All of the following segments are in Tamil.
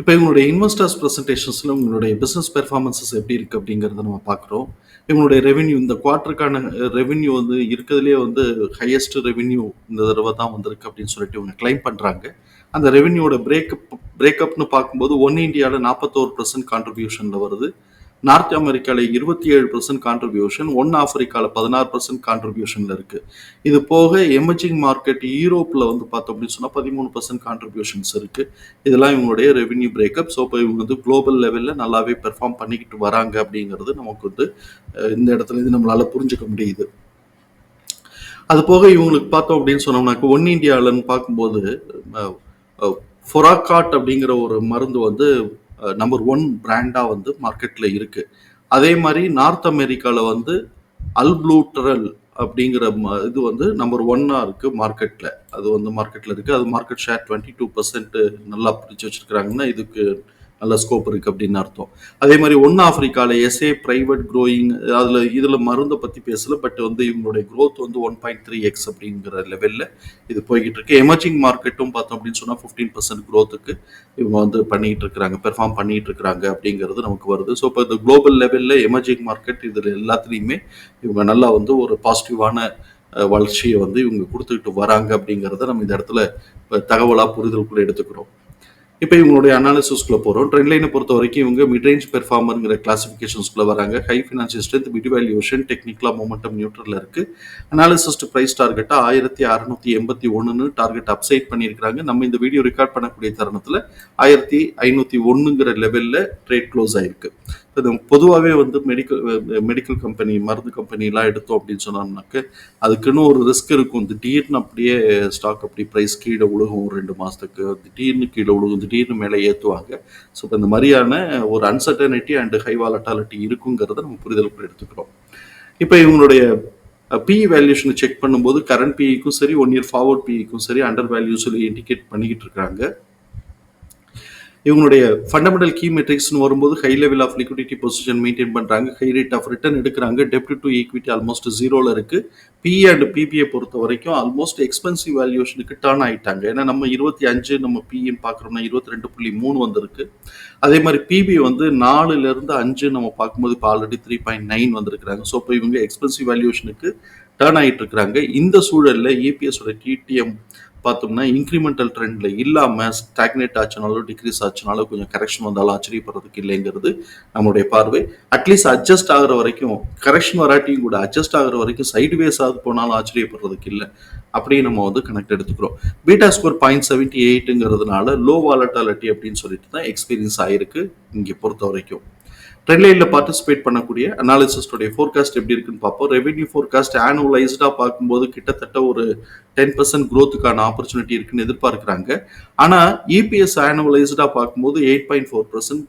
இப்போ இவங்களுடைய இன்வெஸ்டர்ஸ் ப்ரெசன்டேஷன்ஸில் உங்களுடைய பிஸ்னஸ் பெர்ஃபார்மன்ஸஸ் எப்படி இருக்குது அப்படிங்கிறத நம்ம பார்க்குறோம். இவங்களுடைய ரெவென்யூ இந்த குவார்ட்டருக்கான ரெவென்யூ வந்து இருக்கிறதுலே வந்து ஹையஸ்ட் ரெவென்யூ இந்த தடவை தான் வந்திருக்கு அப்படின்னு சொல்லிட்டு இவங்க கிளைம் பண்ணுறாங்க அந்த ரெவென்யூவோட பிரேக்கப் பிரேக்கப்னு பார்க்கும்போது ஒன் இண்டியாவில் நாற்பத்தோரு பர்சன்ட் கான்ட்ரிபியூஷனில் வருது. நார்த் அமெரிக்காவில் இருபத்தி ஏழு பர்சன்ட் கான்ட்ரிபியூஷன் ஒன் ஆஃப்ரிக்காவில் பதினாறு பர்சன்ட் கான்ட்ரிபியூஷனில் இருக்குது இது போக எமர்ஜிங் மார்க்கெட் யூரோப்பில் வந்து பார்த்தோம் அப்படின்னு சொன்னால் பதிமூணு பர்சன்ட் கான்ட்ரிபியூஷன்ஸ் இருக்குது இதெல்லாம் இவங்களுடைய ரெவென்யூ பிரேக்கப் ஸோ இப்போ இவங்க வந்து குளோபல் லெவலில் நல்லாவே பெர்ஃபார்ம் பண்ணிக்கிட்டு வராங்க அப்படிங்கிறது நமக்கு வந்து இந்த இடத்துல இருந்து நம்மளால் புரிஞ்சுக்க முடியுது. அது போக இவங்களுக்கு பார்த்தோம் அப்படின்னு சொன்னோம்னாக்க ஒன் இந்தியாவில்னு பார்க்கும்போது ஃபொராகாட் அப்படிங்கிற ஒரு மருந்து வந்து நம்பர் ஒன் பிராண்டாக வந்து மார்க்கெட்டில் இருக்குது அதே மாதிரி நார்த் அமெரிக்காவில் வந்து அல்ப்ளூட்ரல் அப்படிங்கிற ம- இது வந்து நம்பர் ஒன்னாக இருக்குது மார்க்கெட்டில் அது வந்து மார்க்கெட்டில் இருக்குது அது மார்க்கெட் ஷேர் டுவெண்ட்டி டூ நல்லா பிரித்து வச்சுருக்கிறாங்கன்னா இதுக்கு நல்ல ஸ்கோப் இருக்குது அப்படின்னு அர்த்தம். அதே மாதிரி ஒன் ஆப்பிரிக்காவில் எஸ்ஏ ப்ரைவேட் க்ரோயிங் அதில் இதில் மருந்தை பற்றி பேசல பட் வந்து இவங்களுடைய க்ரோத் வந்து ஒன் பாயிண்ட் த்ரீ எக்ஸ் அப்படிங்கிற லெவலில் இது போய்கிட்டு இருக்கு. எமர்ஜிங் மார்க்கெட்டும் பார்த்தோம் அப்படின்னு சொன்னால் ஃபிஃப்டீன் பர்சன்ட் க்ரோத்துக்கு இவங்க வந்து பண்ணிட்டு இருக்கிறாங்க பெர்ஃபார்ம் பண்ணிட்டு இருக்கிறாங்க அப்படிங்கிறது நமக்கு வருது. ஸோ இப்போ இந்த குளோபல் லெவலில் எமர்ஜிங் மார்க்கெட் இதில் எல்லாத்துலேயுமே இவங்க நல்லா வந்து ஒரு பாசிட்டிவான வளர்ச்சியை வந்து இவங்க கொடுத்துக்கிட்டு வராங்க அப்படிங்கிறத நம்ம இந்த இடத்துல தகவலாக புரிதலுக்குள்ள எடுத்துக்கிறோம். இப்போ இவங்களுடைய அனாலிசிஸ்க்குள்ள போகிறோம் ட்ரெண்ட் லைனை பொறுத்த வரைக்கும் இவங்க மிட்ரேஞ்ச் பெர்ஃபார்மருங்கிற கிளாசிஃபிகேஷன்ஸ்குள்ள வராங்க. High financial strength mid valuation டெக்னிக்கலாக மொமெண்டம் நியூட்ரலில் இருக்குது அனாலிசிஸ்ட் ப்ரைஸ் டார்கெட்டாக ஆயிரத்தி அறுநூத்தி எண்பத்தி ஒன்றுன்னு டார்கெட் அப்சைட் பண்ணியிருக்காங்க நம்ம இந்த வீடியோ ரெக்கார்ட் பண்ணக்கூடிய தருணத்தில் ஆயிரத்தி ஐநூற்றி ஒன்றுங்கிற லெவலில் ட்ரேட் க்ளோஸ் ஆயிருக்கு. பொதுவாகவே வந்து மெடிக்கல் மெடிக்கல் கம்பெனி மருந்து கம்பெனிலாம் எடுத்தோம் அப்படின்னு சொன்னோம்னாக்க அதுக்குன்னு ஒரு ரிஸ்க் இருக்கும். திடீர்னு அப்படியே ஸ்டாக் அப்படி ப்ரைஸ் கீழே உழுகும் ஒரு ரெண்டு மாதத்துக்கு திடீர்னு கீழே உழுகும் திடீர்னு மேலே ஏற்றுவாங்க ஸோ இப்போ இந்த மாதிரியான ஒரு அன்சர்டனிட்டி அண்ட் ஹை வாலட்டாலிட்டி இருக்குங்கிறத நம்ம புரிதலுக்குள்ள எடுத்துக்கிறோம். இப்போ இவங்களுடைய பி வேல்யூஷனை செக் பண்ணும்போது கரண்ட் பிஇக்கும் சரி ஒன் இயர் ஃபார்வர்ட் பிஇக்கும் சரி அண்டர் வேல்யூ சொல்லி இண்டிகேட் பண்ணிக்கிட்டு இருக்காங்க. இவங்களுடைய ஃபண்டமெண்டல் கீ மெட்ரிக்ஸ்னு வரும்போது high level of liquidity position maintain பண்ணுறாங்க ஹை ரேட் ஆஃப் ரிட்டர்ன் எடுக்கிறாங்க. டெப்ட் டு ஈக்விட்டி ஆல்மோஸ்ட் ஜீரோவில் இருக்குது பி அண்ட் பிபிஐ பொறுத்த வரைக்கும் ஆல்மோஸ்ட் எக்ஸ்பென்சிவ் வேல்யூஷனுக்கு டர்ன் ஆயிட்டாங்க. ஏன்னா நம்ம இருபத்தி அஞ்சு நம்ம பிஇன்னு பார்க்குறோம்னா இருபத்தி ரெண்டு புள்ளி மூணு வந்திருக்கு. அதே மாதிரி பிபி வந்து நாலுல இருந்து அஞ்சு நம்ம பார்க்கும்போது இப்போ ஆல்ரெடி த்ரீ பாயிண்ட் நைன் வந்திருக்கிறாங்க. ஸோ இப்போ இவங்க எக்ஸ்பென்சிவ் வேல்யூஷனுக்கு டர்ன் ஆகிட்டு இருக்கிறாங்க இந்த சூழலில் இபிஎஸோட டிடிஎம் பார்த்தோம்னா இன்க்ரிமெண்டல் ட்ரெண்டில் இல்லாமல் ஸ்டாக்னேட் ஆச்சுனாலும் டிக்ரீஸ் ஆச்சுனாலும் கொஞ்சம் கரெக்ஷன் வந்தாலும் ஆச்சரியப்படுறதுக்கு இல்லைங்கிறது நம்மளுடைய பார்வை. அட்லீஸ்ட் அட்ஜஸ்ட் ஆகுற வரைக்கும் கரெக்ஷன் வராட்டியும் கூட அட்ஜஸ்ட் ஆகிற வரைக்கும் சைடு வேஸ் ஆகுது போனாலும் ஆச்சரியப்படுறதுக்கு இல்லை. அப்படியே நம்ம வந்து கனெக்ட் எடுத்துக்கிறோம். பீட்டா ஸ்கோர் பாயிண்ட் செவன்ட்டி எயிட்டுங்கிறதுனால லோ வாலட்டாலிட்டி அப்படின்னு சொல்லிட்டு தான் எக்ஸ்பீரியன்ஸ் ஆயிருக்கு இங்கே பொறுத்த வரைக்கும் ட்ரெண்ட் லைனில் பார்ட்டிசிபேட் பண்ணக்கூடிய அனாலிசிஸ்டோடைய ஃபோர்காஸ்ட் எப்படி இருக்குன்னு பார்ப்போம். ரெவென்யூ ஃபோர்காஸ்ட் ஆனுவலைஸ்டாக பார்க்கும்போது கிட்டத்தட்ட ஒரு டென் பர்சன்ட் க்ரோத்துக்கான ஆப்பர்ச்சுனிட்டி இருக்குன்னு எதிர்பார்க்குறாங்க. ஆனால் இபிஎஸ் ஆனுவலைஸ்டாக பார்க்கும்போது எயிட் பாயிண்ட் ஃபோர் பர்சன்ட்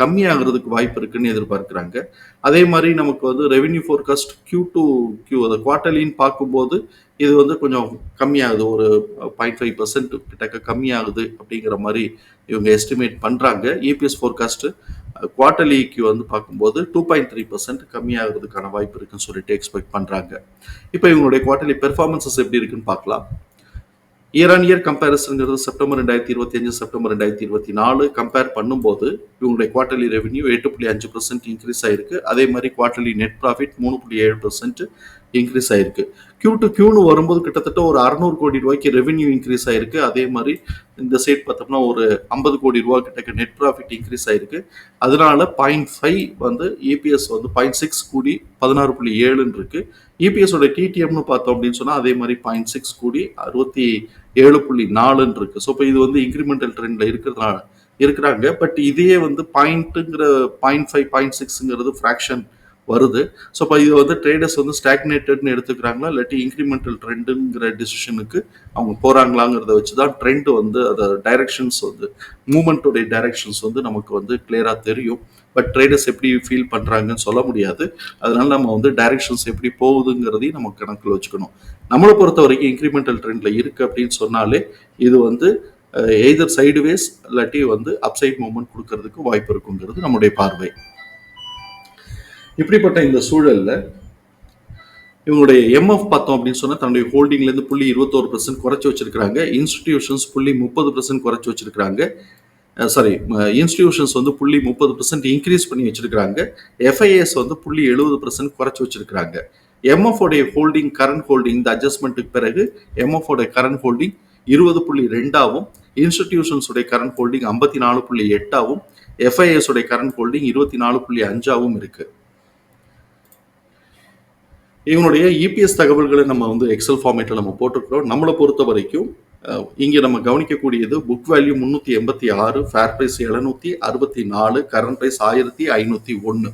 கம்மியாகிறதுக்கு வாய்ப்பு இருக்குன்னு எதிர்பார்க்குறாங்க. அதே மாதிரி நமக்கு வந்து revenue forecast Q to Q அதை குவார்டர்லின்னு பார்க்கும்போது இது வந்து கொஞ்சம் கம்மியாகுது. ஒரு பாயிண்ட் ஃபைவ் பர்சன்ட் கிட்டக்க கம்மியாகுது அப்படிங்கிற மாதிரி இவங்க எஸ்டிமேட் பண்ணுறாங்க இபிஎஸ் ஃபோர்காஸ்ட்டு குவார்டர்லிக்கு வந்து பார்க்கும்போது டூ பாயிண்ட் த்ரீ பர்சன்ட் கம்மியாகிறதுக்கான வாய்ப்பு இருக்குன்னு சொல்லிட்டு எக்ஸ்பெக்ட் பண்ணுறாங்க இப்போ இவங்களுடைய குவார்டர்லி பெர்ஃபார்மன்சஸ் எப்படி இருக்குன்னு பார்க்கலாம். இயர் ஆன் இயர் கம்பேரிசன்ங்கிறது செப்டம்பர் ரெண்டாயிரத்தி இருபத்தி அஞ்சு செப்டம்பர் ரெண்டாயிரத்தி இருபத்தி நாலு. கம்பேர் பண்ணும்போது இவங்களுடைய குவார்டர்லி ரெவன்யூ எட்டு புள்ளி அஞ்சு பர்சன்ட் இன்க்ரீஸ் ஆயிருக்கு. அதே மாதிரி குவார்டர்லி நெட் ப்ராஃபிட் மூணு புள்ளி ஏழு பர்சன்ட் இன்க்ரீஸ் ஆயிருக்கு. கியூ டு கியூன்னு வரும்போது கிட்டத்தட்ட ஒரு அறநூறு கோடி ரூபாய்க்கு ரெவென்யூ இன்க்ரீஸ் ஆயிருக்கு. அதே மாதிரி இந்த சைட் பார்த்தோம்னா ஒரு ஐம்பது கோடி ரூபா கிட்டக்க நெட் ப்ராஃபிட் இன்க்ரீஸ் ஆயிருக்கு. அதனால பாயிண்ட் ஃபைவ் வந்து இபிஎஸ் வந்து பாயிண்ட் சிக்ஸ் கூடி பதினாறு புள்ளி ஏழுன்னு இருக்கு. இபிஎஸோட டிடிஎம்னு பார்த்தோம் அப்படின்னு சொன்னால் அதே மாதிரி பாயிண்ட் சிக்ஸ் கூடி அறுபத்தி ஏழு புள்ளி நாலுன்னு இருக்கு. ஸோ இப்போ இது வந்து இன்க்ரிமெண்டல் ட்ரெண்ட்ல இருக்கிறதுனால இருக்கிறாங்க. பட் இதையே வந்து பாயிண்ட்டுங்கிற பாயிண்ட் ஃபைவ் பாயிண்ட் சிக்ஸுங்கிறது ஃப்ராக்ஷன் வருது. ஸோ இப்போ இது வந்து ட்ரேடர்ஸ் வந்து ஸ்டாக்னேட்டட்னு எடுத்துக்கிறாங்களா? இல்லாட்டி இன்க்ரிமெண்டல் ட்ரெண்டுங்கிற டிசிஷனுக்கு அவங்க போகிறாங்களாங்கிறத வச்சு தான் ட்ரெண்ட் வந்து அதை டைரக்ஷன்ஸ் வந்து மூமெண்ட்டோடைய டைரக்ஷன்ஸ் வந்து நமக்கு வந்து கிளியராக தெரியும். பட் ட்ரேடர்ஸ் எப்படி ஃபீல் பண்ணுறாங்கன்னு சொல்ல முடியாது. அதனால நம்ம வந்து டைரக்ஷன்ஸ் எப்படி போகுதுங்கிறதையும் நம்ம கணக்கில் வச்சுக்கணும். நம்மளை பொறுத்த வரைக்கும் இன்க்ரிமெண்டல் ட்ரெண்டில் இருக்குது அப்படின்னு சொன்னாலே இது வந்து எய்தர் சைடுவேஸ் இல்லாட்டி வந்து அப்சைட் மூமெண்ட் கொடுக்கறதுக்கு வாய்ப்பு இருக்குங்கிறது நம்முடைய பார்வை. இப்படிப்பட்ட இந்த சூழலில் இவங்களுடைய எம்எஃப் பார்த்தோம் அப்படின்னு சொன்னால் தன்னுடைய ஹோல்டிங்லேருந்து புள்ளி இருபத்தோரு பர்சன்ட் குறைச்சி வச்சிருக்கிறாங்க. இன்ஸ்டிடியூஷன்ஸ் புள்ளி முப்பது பர்சன்ட் குறைச்சி வச்சிருக்கிறாங்க. சாரி இன்ஸ்டிடியூஷன்ஸ் வந்து புள்ளி முப்பது பர்சன்ட் இன்க்ரீஸ் பண்ணி வச்சிருக்கிறாங்க. எஃப்ஐஎஸ் வந்து புள்ளி எழுபது பர்சன்ட் குறைச்சி வச்சிருக்கிறாங்க. எம்எஃப்ஓடைய ஹோல்டிங் கரண்ட் ஹோல்டிங் இந்த அட்ஜஸ்ட்மெண்ட்டுக்கு பிறகு எம்எஃப்ஓடைய கரண்ட் ஹோல்டிங் இருபது புள்ளி ரெண்டாவும் இன்ஸ்டிடியூஷன்ஸுடைய கரண்ட் ஹோல்டிங் ஐம்பத்தி நாலு புள்ளி எட்டாவும் எஃப்ஐஎஸ் உடைய கரண்ட் ஹோல்டிங் இருபத்தி நாலு புள்ளி அஞ்சாவும் இருக்கு. இவனுடைய இபிஎஸ் தகவல்களை நம்ம வந்து எக்ஸல் ஃபார்மேட்டில் நம்ம போட்டிருக்கிறோம். நம்மளை பொறுத்த வரைக்கும் இங்கே நம்ம கவனிக்கக்கூடியது புக் வேல்யூ முந்நூற்றி எண்பத்தி ஆறு ஃபேர் ப்ரைஸ் எழுநூற்றி அறுபத்தி நாலு கரண்ட் ப்ரைஸ் ஆயிரத்தி ஐநூற்றி ஒன்று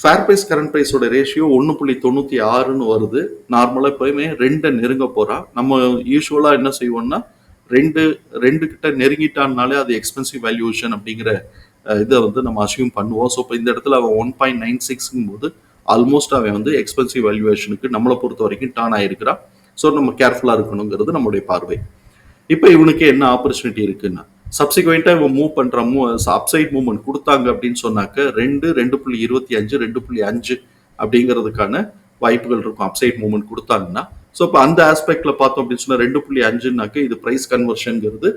ஃபேர் ப்ரைஸ் கரண்ட் ப்ரைஸோட ரேஷியோ ஒன்று புள்ளி தொண்ணூற்றி ஆறுன்னு வருது. நார்மலாக எப்போயுமே ரெண்டை நெருங்க போகிறா நம்ம யூஸ்வலாக என்ன செய்வோம்னா ரெண்டு ரெண்டு கிட்ட நெருங்கிட்டான்னாலே அது எக்ஸ்பென்சிவ் வேல்யூஷன் அப்படிங்கிற இதை வந்து நம்ம அசியூம் பண்ணுவோம். ஸோ இப்போ இந்த இடத்துல அவன் ஒன் பாயிண்ட் நைன் சிக்ஸுங்கும் போது ஆல்மோஸ்ட் அவன் வந்து எக்ஸ்பென்சிவ் வேல்யூவேஷனுக்கு நம்மளை பொறுத்த வரைக்கும் டர்ன் ஆயிருக்கிறான் ஸோ நம்ம கேர்ஃபுல்லாக இருக்கணுங்கிறது நம்மளுடைய பார்வை. இப்போ இவனுக்கு என்ன ஆப்பர்ச்சுனிட்டி இருக்குன்னா சப்சிக்வெண்ட்டாக இவன் மூவ் பண்ணுற மூ அப்சைட் மூவ்மெண்ட் கொடுத்தாங்க அப்படின்னு சொன்னாக்க ரெண்டு ரெண்டு புள்ளி இருபத்தி அஞ்சு ரெண்டு புள்ளி அஞ்சு அப்படிங்கிறதுக்கான வாய்ப்புகள் இருக்கும். அப்சைட் மூவ்மெண்ட் கொடுத்தாங்கன்னா ஸோ இப்போ அந்த ஆஸ்பெக்டில் பார்த்தோம் அப்படின்னு சொன்னால் ரெண்டு புள்ளி அஞ்சுனாக்க இது ப்ரைஸ் கன்வர்ஷனுங்கிறது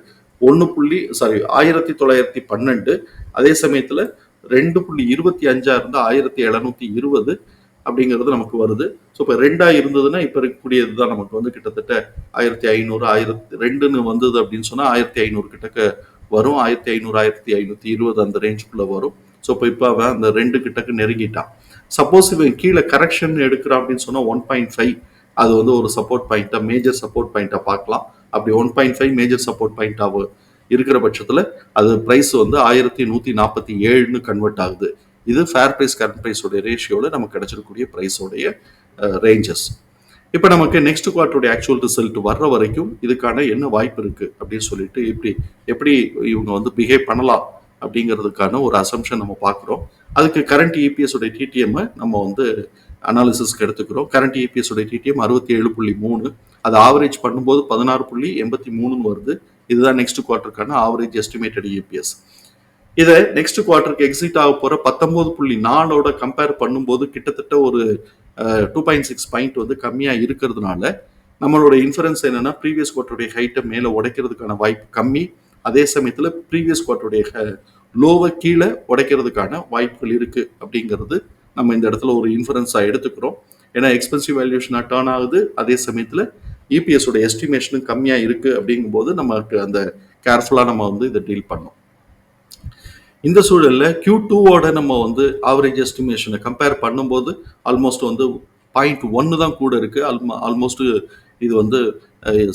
ஒன்று புள்ளி சாரி ஆயிரத்தி தொள்ளாயிரத்தி பன்னெண்டு அதே சமயத்தில் ரெண்டு புள்ளி இருபத்தி அஞ்சாக இருந்தால் ஆயிரத்தி எழுநூத்தி இருபது அப்படிங்கிறது நமக்கு வருது. ஸோ இப்போ ரெண்டாக இருந்ததுன்னா இப்போ இருக்கக்கூடியது தான் நமக்கு வந்து கிட்டத்தட்ட ஆயிரத்தி ஐநூறு ஆயிரத்தி ரெண்டுன்னு வந்தது அப்படின்னு சொன்னால் ஆயிரத்தி ஐநூறு கிட்டக்க வரும். ஆயிரத்தி ஐநூறு ஆயிரத்தி ஐநூற்றி இருபது அந்த ரேஞ்சுக்குள்ளே வரும். ஸோ இப்போ இப்போ அவன் அந்த ரெண்டு கிட்டக்கு நெருங்கிட்டான். சப்போஸ் இவன் கீழே கரெக்ஷன் எடுக்கிறான் அப்படின்னு சொன்னால் ஒன் பாயிண்ட் ஃபைவ் அது வந்து ஒரு சப்போர்ட் பாயிண்ட்டாக மேஜர் சப்போர்ட் பாயிண்ட்டாக பார்க்கலாம். அப்படி one point five major support பாயிண்ட்டாக இருக்கிற பட்சத்தில் அது ப்ரைஸ் வந்து ஆயிரத்தி நூற்றி நாற்பத்தி ஏழுன்னு கன்வெர்ட் ஆகுது. இது ஃபேர் ப்ரைஸ் கரண்ட் ப்ரைஸோடைய ரேஷியோவில் நமக்கு கிடைச்சிருக்கக்கூடிய ப்ரைஸோடைய ரேஞ்சஸ் இப்போ நமக்கு நெக்ஸ்ட் குவார்ட்டருடைய ஆக்சுவல் ரிசல்ட் வர்ற வரைக்கும் இதுக்கான என்ன வாய்ப்பு இருக்குது அப்படின்னு சொல்லிட்டு எப்படி எப்படி இவங்க வந்து பிஹேவ் பண்ணலாம் அப்படிங்கிறதுக்கான ஒரு அசம்ஷன் நம்ம பார்க்குறோம். அதுக்கு கரண்ட் இபிஎஸ் டிடிஎம்மை நம்ம வந்து அனாலிசிஸ்க்கு எடுத்துக்கிறோம். கரண்ட் இபிஎஸோடைய டிடிஎம் அறுபத்தி ஏழு புள்ளி மூணு அது ஆவரேஜ் பண்ணும்போது பதினாறு புள்ளி எண்பத்தி மூணுன்னு வருது. இதுதான் நெக்ஸ்ட் குவார்ட்டருக்கான ஆவரேஜ் எஸ்டிமேட்டட் இபிஎஸ் இதை நெக்ஸ்ட் குவார்ட்டருக்கு எக்ஸிட் ஆக போகிற பத்தொம்போது புள்ளி நாலோட கம்பேர் பண்ணும்போது கிட்டத்தட்ட ஒரு டூ பாயிண்ட் சிக்ஸ் பாயிண்ட் வந்து கம்மியாக இருக்கிறதுனால நம்மளோட இன்ஃபரன்ஸ் என்னன்னா ப்ரீவியஸ் குவார்டருடைய ஹைட்டை மேலே உடைக்கிறதுக்கான வாய்ப்பு கம்மி. அதே சமயத்தில் ப்ரீவியஸ் குவார்டருடைய லோவை கீழே உடைக்கிறதுக்கான வாய்ப்புகள் இருக்கு அப்படிங்கிறது நம்ம இந்த இடத்துல ஒரு இன்ஃபரன்ஸாக எடுத்துக்கிறோம். ஏன்னா எக்ஸ்பென்சிவ் வேல்யூஷனாக டேர்ன் ஆகுது. அதே சமயத்தில் இபிஎஸோட எஸ்டிமேஷனும் கம்மியாக இருக்கு அப்படிங்கும்போது நமக்கு அந்த கேர்ஃபுல்லாக நம்ம வந்து இதை டீல் பண்ணோம் இந்த சூழலில் கியூ டூவோட நம்ம வந்து ஆவரேஜ் எஸ்டிமேஷனை கம்பேர் பண்ணும்போது ஆல்மோஸ்ட் வந்து பாயிண்ட் ஒன்று தான் கூட இருக்குது ஆல்மோ ஆல்மோஸ்ட்டு இது வந்து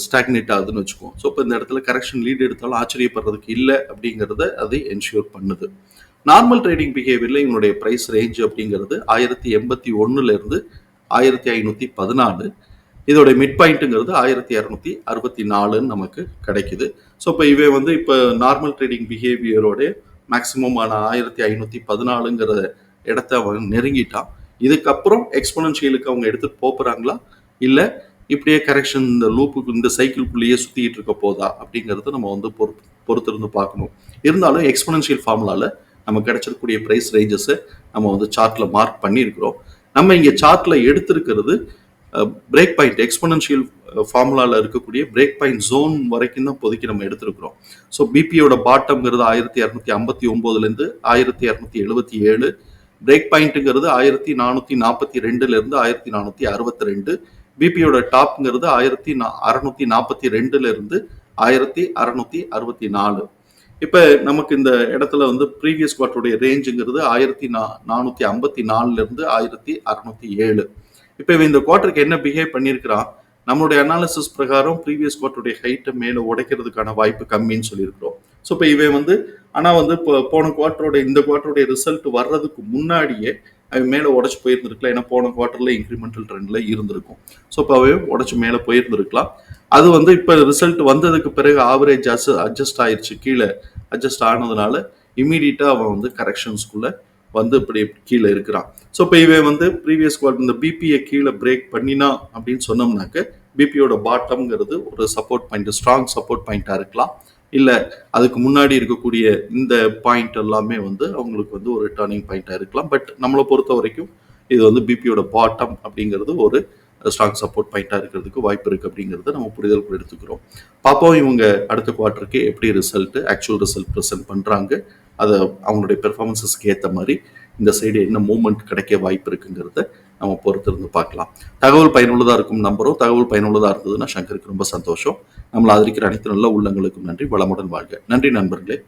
ஸ்டாக்னேட் ஆகுதுன்னு வச்சுக்குவோம். ஸோ இப்போ இந்த இடத்துல கரெக்ஷன் லீட் எடுத்தாலும் ஆச்சரியப்படுறதுக்கு இல்லை அப்படிங்கிறத அதை என்ஷூர் பண்ணுது. நார்மல் ட்ரேடிங் பிஹேவியரில் இவனுடைய ப்ரைஸ் ரேஞ்ச் அப்படிங்கிறது ஆயிரத்தி எண்பத்தி ஒன்றுலேருந்து ஆயிரத்தி ஐநூற்றி பதினாலு. இதோடைய மிட் பாயிண்ட்டுங்கிறது ஆயிரத்தி இரநூத்தி அறுபத்தி நாலுன்னு நமக்கு கிடைக்குது. ஸோ இப்போ இவை வந்து இப்போ நார்மல் ட்ரேடிங் பிஹேவியரோடைய மேக்ஸிமம் ஆனால் ஆயிரத்தி ஐநூற்றி பதினாலுங்கிற இடத்த அவன் நெருங்கிட்டான். இதுக்கப்புறம் எக்ஸ்போனன்ஷியலுக்கு அவங்க எடுத்துகிட்டு போகிறாங்களா இல்லை இப்படியே கரெக்ஷன் இந்த லூப்புக்கு இந்த சைக்கிள்குள்ளேயே சுற்றிக்கிட்டு இருக்க போதா? அப்படிங்கிறத நம்ம வந்து பொறுத்து பொறுத்திருந்து பார்க்கணும். இருந்தாலும் எக்ஸ்போனன்ஷியல் ஃபார்முலாவில் நம்ம கிடைச்சிருக்கக்கூடிய ப்ரைஸ் ரேஞ்சஸை நம்ம வந்து சார்ட்டில் மார்க் பண்ணியிருக்கிறோம். நம்ம இங்கே சார்ட்டில் எடுத்திருக்கிறது பிரேக் பாயிண்ட் எக்ஸ்போனன்ஷியல் ஃபார்முலாவில் இருக்கக்கூடிய பிரேக் பாயிண்ட் ஜோன் வரைக்கும் தான் இப்போதைக்கு நம்ம எடுத்திருக்கிறோம். ஸோ பிபியோட பாட்டம்ங்கிறது ஆயிரத்தி இரநூத்தி ஐம்பத்தி ஒம்போதுலேருந்து ஆயிரத்தி இரநூத்தி எழுபத்தி ஏழு. பிரேக் பாயிண்ட்டுங்கிறது ஆயிரத்தி நானூற்றி நாற்பத்தி ரெண்டுலேருந்து ஆயிரத்தி நானூற்றி அறுபத்தி ரெண்டு. பிபியோட டாப்ங்கிறது ஆயிரத்தி நா அறநூற்றி நாற்பத்தி ரெண்டுலேருந்து ஆயிரத்தி அறநூற்றி அறுபத்தி நாலு. இப்போ நமக்கு இந்த இடத்துல வந்து ப்ரீவியஸ் குவார்ட்டருடைய ரேஞ்சுங்கிறது ஆயிரத்தி நா நானூற்றி ஐம்பத்தி நாலுலேருந்து ஆயிரத்தி அறநூற்றி ஏழு. இப்போ இவன் இந்த குவார்ட்டருக்கு என்ன பிஹேவ் பண்ணியிருக்கிறான் நம்மளுடைய அனாலிசிஸ் பிரகாரம் ப்ரீவியஸ் குவார்ட்டருடைய ஹைட்டை மேலே உடைக்கிறதுக்கான வாய்ப்பு கம்மின்னு சொல்லியிருக்கிறோம். ஸோ இப்போ இவன் வந்து ஆனால் வந்து இப்போ போன குவார்ட்டரோட இந்த குவார்ட்டருடைய ரிசல்ட் வர்றதுக்கு முன்னாடியே அவன் மேலே உடச்சி போயிருந்திருக்கலாம். ஏன்னா போன குவார்ட்டரில் இன்க்ரிமெண்டல் ட்ரெண்டில் இருந்திருக்கும். ஸோ இப்போ அவன் உடச்சி மேலே போயிருந்திருக்கலாம். அது வந்து இப்போ ரிசல்ட் வந்ததுக்கு பிறகு ஆவரேஜ் அட்ஜஸ்ட் ஆயிருச்சு. கீழே அட்ஜஸ்ட் ஆனதுனால இமீடியட்டாக அவன் வந்து கரெக்ஷன்ஸ்குள்ளே வந்து இப்படி கீழே இருக்கிறான். ஸோ இப்போ இவன் வந்து ப்ரீவியஸ் குவார்டர் இந்த பிபியை கீழே பிரேக் பண்ணினா அப்படின்னு சொன்னோம்னாக்க பிபியோட பாட்டம்ங்கிறது ஒரு சப்போர்ட் பாயிண்ட் ஸ்ட்ராங் சப்போர்ட் பாயிண்ட்டாக இருக்கலாம். இல்லை அதுக்கு முன்னாடி இருக்கக்கூடிய இந்த பாயிண்ட் எல்லாமே வந்து அவங்களுக்கு வந்து ஒரு டேர்னிங் பாயிண்ட்டாக இருக்கலாம். பட் நம்மளை பொறுத்த வரைக்கும் இது வந்து பிபியோட பாட்டம் அப்படிங்கிறது ஒரு ஸ்ட்ராங் சப்போர்ட் பாயிண்ட்டாக இருக்கிறதுக்கு வாய்ப்பு இருக்குது அப்படிங்கிறத நம்ம புரிதல் எடுத்துக்கிறோம். பார்ப்போம் இவங்க அடுத்த குவார்ட்டருக்கு எப்படி ரிசல்ட்டு ஆக்சுவல் ரிசல்ட் ப்ரெசென்ட் பண்ணுறாங்க அதை அவங்களுடைய பெர்ஃபார்மன்ஸஸ்க்கு ஏற்ற மாதிரி இந்த சைடு என்ன மூவ்மெண்ட் கிடைக்க வாய்ப்பு இருக்குங்கிறத நம்ம பொறுத்திருந்து பார்க்கலாம். தகவல் பயனுள்ளதாக இருக்கும் நம்பரும் தகவல் பயனுள்ளதாக இருந்ததுன்னா சங்கருக்கு ரொம்ப சந்தோஷம். நம்மளை ஆதரிக்கிற அனைத்து நல்ல உள்ளங்களுக்கும் நன்றி. வளமுடன் வாழ்க. நன்றி நண்பர்களே.